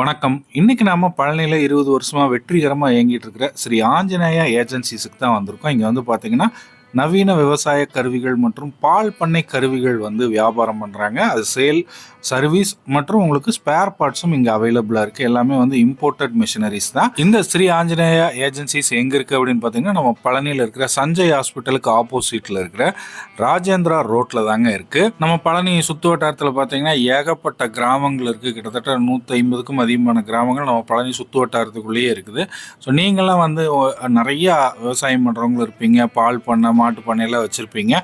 வணக்கம். இன்னைக்கு நாம பழனியில் இருபது வருஷமா வெற்றிகரமாக இயங்கிட்டு இருக்கிற ஸ்ரீ ஆஞ்சநேயா ஏஜென்சிஸுக்கு தான் வந்திருக்கோம். இங்கே வந்து பார்த்தீங்கன்னா நவீன விவசாய கருவிகள் மற்றும் பால் பண்ணை கருவிகள் வந்து வியாபாரம் பண்ணுறாங்க அது சேல் சர்வீஸ் மற்றும் உங்களுக்கு ஸ்பேர் பார்ட்ஸும் இங்கே அவைலபிளாக இருக்குது எல்லாமே வந்து இம்போர்ட்டட் மிஷினரிஸ் தான். இந்த ஸ்ரீ ஆஞ்சநேயா ஏஜென்சிஸ் எங்கே இருக்குது அப்படின்னு பார்த்தீங்கன்னா நம்ம பழனியில் இருக்கிற சஞ்சய் ஹாஸ்பிட்டலுக்கு ஆப்போசிட்டில் இருக்கிற ராஜேந்திரா ரோட்டில் தாங்க இருக்குது நம்ம பழனி சுற்று வட்டாரத்தில் பார்த்தீங்கன்னா ஏகப்பட்ட கிராமங்கள் இருக்குது கிட்டத்தட்ட நூற்றி ஐம்பதுக்கும் அதிகமான கிராமங்கள் நம்ம பழனி சுற்று வட்டாரத்துக்குள்ளேயே இருக்குது. ஸோ நீங்களாம் வந்து நிறையா விவசாயம் பண்ணுறவங்களும் இருப்பீங்க. பால் பண்ணை மாட்டு பண்ணையெல்லாம் வச்சுருப்பீங்க.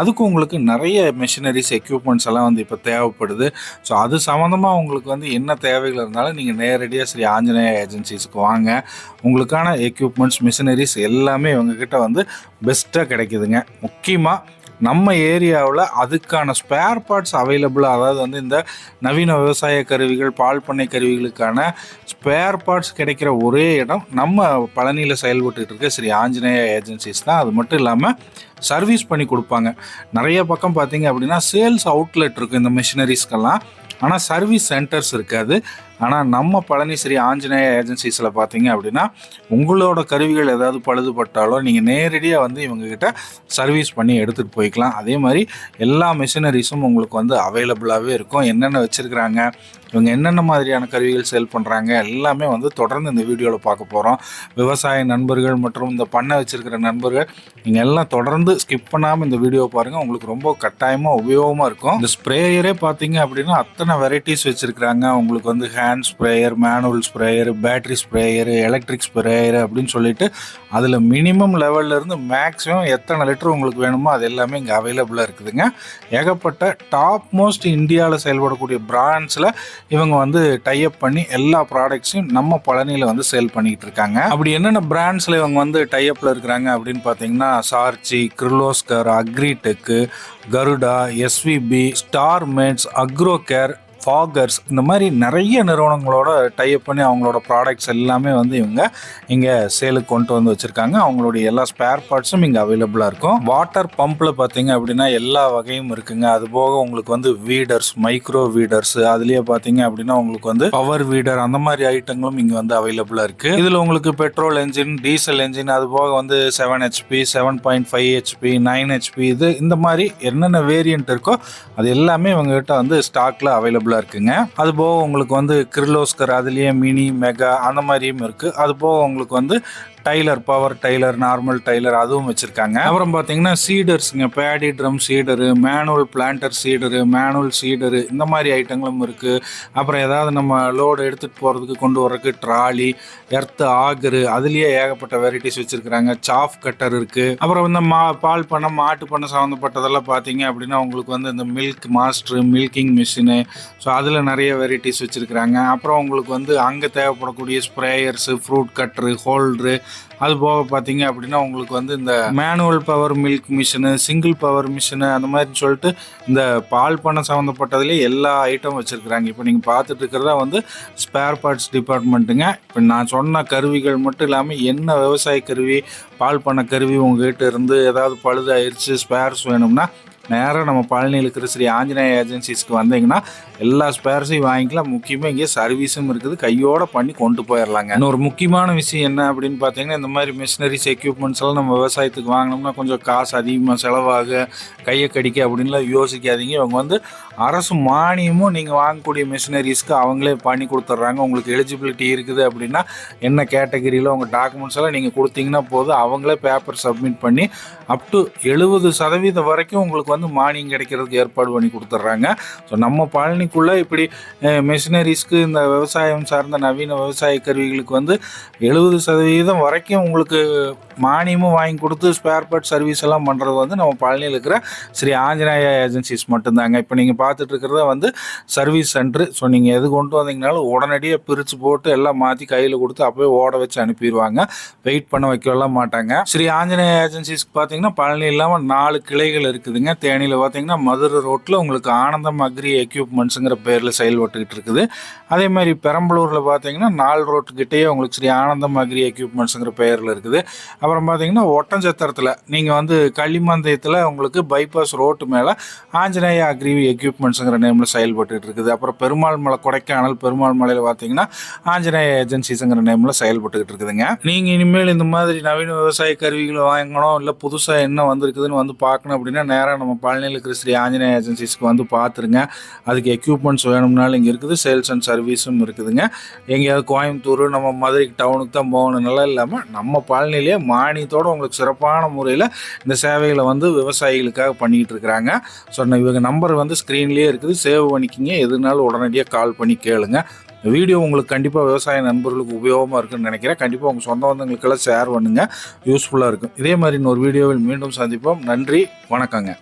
அதுக்கு உங்களுக்கு நிறைய மிஷினரிஸ் எக்யூப்மெண்ட்ஸ் எல்லாம் வந்து இப்போ தேவைப்படுது. ஸோ அது சம்மந்தமாக உங்களுக்கு வந்து என்ன தேவைகள் இருந்தாலும் நீங்கள் நேரடியாக ஸ்ரீ ஆஞ்சநேய ஏஜென்சிஸ்க்கு வாங்க. உங்களுக்கான எக்யூப்மெண்ட்ஸ் மிஷினரிஸ் எல்லாமே இவங்கக்கிட்ட வந்து பெஸ்ட்டாக கிடைக்குதுங்க. முக்கியமாக நம்ம ஏரியாவில் அதுக்கான ஸ்பேர் பார்ட்ஸ் அவைலபிளாக அதாவது வந்து இந்த நவீன விவசாய கருவிகள் பால் பண்ணை கருவிகளுக்கான ஸ்பேர் பார்ட்ஸ் கிடைக்கிற ஒரே இடம் நம்ம பழனியில் செயல்பட்டு இருக்க ஸ்ரீ ஆஞ்சநேய ஏஜென்சிஸ் தான். அது மட்டும் இல்லாமல் சர்வீஸ் பண்ணி கொடுப்பாங்க. நிறைய பக்கம் பார்த்தீங்க அப்படின்னா சேல்ஸ் அவுட்லெட் இருக்கும் இந்த மிஷினரிஸ்க்கெல்லாம் ஆனால் சர்வீஸ் சென்டர்ஸ் இருக்காது. ஆனால் நம்ம பழனிஸ்ரீ ஆஞ்சநேய ஏஜென்சிஸில் பார்த்தீங்க அப்படின்னா உங்களோட கருவிகள் ஏதாவது பழுதுபட்டாலோ நீங்கள் நேரடியாக வந்து இவங்கக்கிட்ட சர்வீஸ் பண்ணி எடுத்துகிட்டு போய்க்கலாம். அதே மாதிரி எல்லா மிஷினரிஸும் உங்களுக்கு வந்து அவைலபிளாகவே இருக்கும். என்னென்ன வச்சுருக்குறாங்க இவங்க என்னென்ன மாதிரியான கருவிகள் சேல் பண்ணுறாங்க எல்லாமே வந்து தொடர்ந்து இந்த வீடியோவில் பார்க்க போகிறோம் விவசாய நண்பர்கள் மற்றும் இந்த பண்ணை வச்சுருக்கிற நண்பர்கள் நீங்கள் எல்லாம் தொடர்ந்து ஸ்கிப் பண்ணாமல் இந்த வீடியோ பாருங்கள் உங்களுக்கு ரொம்ப கட்டாயமாக உபயோகமாக இருக்கும். இந்த ஸ்ப்ரேயரே பார்த்தீங்க அப்படின்னா அத்தனை வெரைட்டிஸ் வச்சுருக்குறாங்க. உங்களுக்கு வந்து hand sprayer manual sprayer battery sprayer electric sprayer அப்படின்னு சொல்லிட்டு அதில் மினிமம் லெவல்லேருந்து மேக்ஸிமம் எத்தனை லிட்டர் உங்களுக்கு வேணுமோ அது எல்லாமே இங்கே அவைலபிளாக இருக்குதுங்க. ஏகப்பட்ட டாப் மோஸ்ட் இந்தியாவில் செயல்படக்கூடிய பிராண்ட்ஸில் இவங்க வந்து டைப் பண்ணி எல்லா ப்ராடக்ட்ஸையும் நம்ம பழனியில் வந்து சேல் பண்ணிக்கிட்டு இருக்காங்க. அப்படி என்னென்ன பிராண்ட்ஸில் இவங்க வந்து டைப்பில் இருக்கிறாங்க அப்படின்னு பார்த்தீங்கன்னா சார்ச்சி Kirloskar Agritech Garuda SVP star mates agro care foggers இந்த மாதிரி நிறைய நிறுவனங்களோட டைப் பண்ணி அவங்களோட ப்ராடக்ட்ஸ் எல்லாமே வந்து இவங்க இங்கே சேலுக்கு கொண்டு வந்து வச்சுருக்காங்க. அவங்களுடைய எல்லா ஸ்பேர் பார்ட்ஸும் இங்கே அவைலபிளாக இருக்கும். வாட்டர் பம்பில் பார்த்தீங்க அப்படின்னா எல்லா வகையும் இருக்குங்க. அது போக உங்களுக்கு வந்து வீடர்ஸ் மைக்ரோ வீடர்ஸ் அதுலேயே பார்த்தீங்க அப்படின்னா உங்களுக்கு வந்து பவர் வீடர் அந்த மாதிரி ஐட்டங்களும் இங்கே வந்து அவைலபிளாக இருக்குது இதில் உங்களுக்கு பெட்ரோல் என்ஜின் டீசல் என்ஜின் அது போக வந்து seven HP seven point five HP nine HP இது இந்த மாதிரி என்னென்ன வேரியன்ட் இருக்கோ அது எல்லாமே இவங்ககிட்ட வந்து ஸ்டாக்ல அவைலபிளாக இருக்குங்க. அது போக உங்களுக்கு வந்து கிர்லோஸ்கர் அதுலேயே மினி மெகா அந்த மாதிரியும் இருக்குது அது போக உங்களுக்கு வந்து tiller power tiller normal tiller அதுவும் வச்சுருக்காங்க. அப்புறம் பார்த்தீங்கன்னா சீடர்ஸுங்க paddy drum seeder manual planter seeder manual seeder இந்த மாதிரி ஐட்டங்களும் இருக்குது அப்புறம் ஏதாவது நம்ம லோடு எடுத்துகிட்டு போகிறதுக்கு கொண்டு வர்றதுக்கு ட்ராலி எர்த்து ஆகரு அதுலேயே ஏகப்பட்ட வெரைட்டிஸ் வச்சுருக்குறாங்க. சாஃப் கட்டர் இருக்குது அப்புறம் இந்த மா பால் பண்ணை மாட்டு பண்ணை சம்மந்தப்பட்டதெல்லாம் பார்த்தீங்க அப்படின்னா உங்களுக்கு வந்து இந்த milk master milking machine so அதில் நிறைய வெரைட்டிஸ் வச்சுருக்குறாங்க. அப்புறம் உங்களுக்கு வந்து அங்கே தேவைப்படக்கூடிய ஸ்ப்ரேயர்ஸு ஃப்ரூட் கட்ரு ஹோல்ட்ரு அது போக பார்த்தீங்க அப்படின்னா உங்களுக்கு வந்து இந்த manual power milk machine single power machine அந்த மாதிரி சொல்லிட்டு இந்த பால் பண்ணை சம்மந்தப்பட்டதுலேயே எல்லா ஐட்டம் வச்சுருக்குறாங்க. இப்போ நீங்கள் பார்த்துட்டு இருக்கிறதா வந்து ஸ்பேர் பார்ட்ஸ் டிபார்ட்மெண்ட்டுங்க இப்போ நான் சொன்ன கருவிகள் மட்டும் இல்லாமல் என்ன விவசாய கருவி பால் பண்ண கருவி உங்ககிட்ட இருந்து ஏதாவது பழுது ஆயிடுச்சு ஸ்பேர்ஸ் வேணும்னா நேராக நம்ம பழனியில் இருக்கிற ஸ்ரீ ஆஞ்சநேய ஏஜென்சிஸ்க்கு வந்தீங்கன்னா எல்லா ஸ்பேர்ஸையும் வாங்கிக்கலாம். முக்கியமாக இங்கே சர்வீஸும் இருக்குது. கையோட பண்ணி கொண்டு போயிடலாங்க இன்னொரு முக்கியமான விஷயம் என்ன அப்படின்னு பார்த்தீங்கன்னா இந்த மாதிரி மிஷினரிஸ் எக்யூப்மெண்ட்ஸ் எல்லாம் நம்ம விவசாயத்துக்கு வாங்கினோம்னா கொஞ்சம் காசு அதிகமாக செலவாக கையை கடிக்க அப்படின்லாம் யோசிக்காதீங்க. இவங்க வந்து அரசு மானியமும் நீங்கள் வாங்கக்கூடிய மிஷினரிஸ்க்கு அவங்களே பண்ணி கொடுத்துட்றாங்க. உங்களுக்கு எலிஜிபிலிட்டி இருக்குது அப்படின்னா என்ன கேட்டகரியில் உங்கள் டாக்குமெண்ட்ஸ் எல்லாம் நீங்கள் கொடுத்தீங்கன்னா போதும். அவங்களே பேப்பர் சப்மிட் பண்ணி அப் டு எழுபது சதவீதம் வரைக்கும் உங்களுக்கு வந்து மானியம் கிடைக்கிறதுக்கு ஏற்பாடு பண்ணி கொடுத்துட்றாங்க. ஸோ நம்ம பழனிக்குள்ளே இப்படி மிஷினரிஸ்க்கு இந்த விவசாயம் சார்ந்த நவீன விவசாய கருவிகளுக்கு வந்து எழுபது சதவீதம் வரைக்கும் உங்களுக்கு மானியமும் வாங்கி கொடுத்து ஸ்பேர் பார்ட் சர்வீஸ் எல்லாம் பண்ணுறது வந்து நம்ம பழனியில் இருக்கிற ஸ்ரீ ஆஞ்சநேய ஏஜென்சிஸ் மட்டும்தாங்க. இப்போ நீங்கள் பார்த்துட்டு இருக்கிறத வந்து சர்வீஸ் சென்ட்ரு ஸோ நீங்கள் எது கொண்டு வந்தீங்கனாலும் உடனடியாக பிரித்து போட்டு எல்லாம் மாற்றி கையில் கொடுத்து அப்போயே ஓட வச்சு அனுப்பிடுவாங்க. வெயிட் பண்ண வைக்கலாம் மாட்டாங்க. ஸ்ரீ ஆஞ்சநேய ஏஜென்சிஸ்க்கு பார்த்தீங்கன்னா பழனி இல்லாமல் நாலு கிளைகள் இருக்குதுங்க. தேனியில் பார்த்தீங்கன்னா மதுரை ரோட்டில் உங்களுக்கு ஆனந்தம் அக்ரி எக்யூப்மெண்ட்ஸுங்கிற பேரில் செயல்பட்டுக்கிட்டு இருக்குது. அதே மாதிரி பெரம்பலூரில் பார்த்தீங்கன்னா நாலு ரோட்டுக்கிட்டேயே உங்களுக்கு ஸ்ரீ ஆனந்தம் அக்ரி எக்யூப்மெண்ட்ஸுங்கிற பேரில் இருக்குது. அப்போ அப்புறம் பார்த்தீங்கன்னா ஒட்டஞ்சத்திரத்தில் நீங்கள் வந்து களிமந்தயத்தில் உங்களுக்கு பைபாஸ் ரோட்டு மேலே ஆஞ்சநேயா அக்ரிவி எக்யூப்மெண்ட்ஸுங்கிற நேமில் செயல்பட்டு இருக்குது. அப்புறம் பெருமாள் மலை கொடைக்கானல் பெருமாள் மலையில் பார்த்தீங்கன்னா ஆஞ்சநேய ஏஜென்சிஸுங்கிற நேமில் செயல்பட்டுக்கிட்டு இருக்குதுங்க. நீங்கள் இனிமேல் இந்த மாதிரி நவீன விவசாய கருவிகளை வாங்கணும் இல்லை புதுசாக என்ன வந்திருக்குதுன்னு வந்து பார்க்கணும் அப்படின்னா நேராக நம்ம பழனியில் இருக்கிற ஸ்ரீ ஆஞ்சநேயா ஏஜென்சிஸ்க்கு வந்து பார்த்துருங்க அதுக்கு எக்யூப்மெண்ட்ஸ் வேணும்னாலும் இங்கே இருக்குது சேல்ஸ் அண்ட் சர்வீஸும் இருக்குதுங்க. எங்கேயாவது கோயம்புத்தூர் நம்ம மதுரை டவுனுக்கு தான் போகணும். இல்லாமல் நம்ம பழனிலேயே மானியத்தோடு உங்களுக்கு சிறப்பான முறையில் இந்த சேவைகளை வந்து விவசாயிகளுக்காக பண்ணிக்கிட்டு இருக்கிறாங்க. ஸோ இவங்க நம்பர் வந்து ஸ்க்ரீன்லேயே இருக்குது. சேவ் பண்ணிக்கிங்க. எதுனாலும் உடனடியாக கால் பண்ணி கேளுங்க. வீடியோ உங்களுக்கு கண்டிப்பாக விவசாய நண்பர்களுக்கு உபயோகமாக இருக்குன்னு நினைக்கிறேன். கண்டிப்பாக உங்கள் சொந்த பந்தங்களுக்கெல்லாம் ஷேர் பண்ணுங்கள் யூஸ்ஃபுல்லாக இருக்கும். இதே மாதிரி இன்னொரு வீடியோவில் மீண்டும் சந்திப்போம். நன்றி. வணக்கங்க.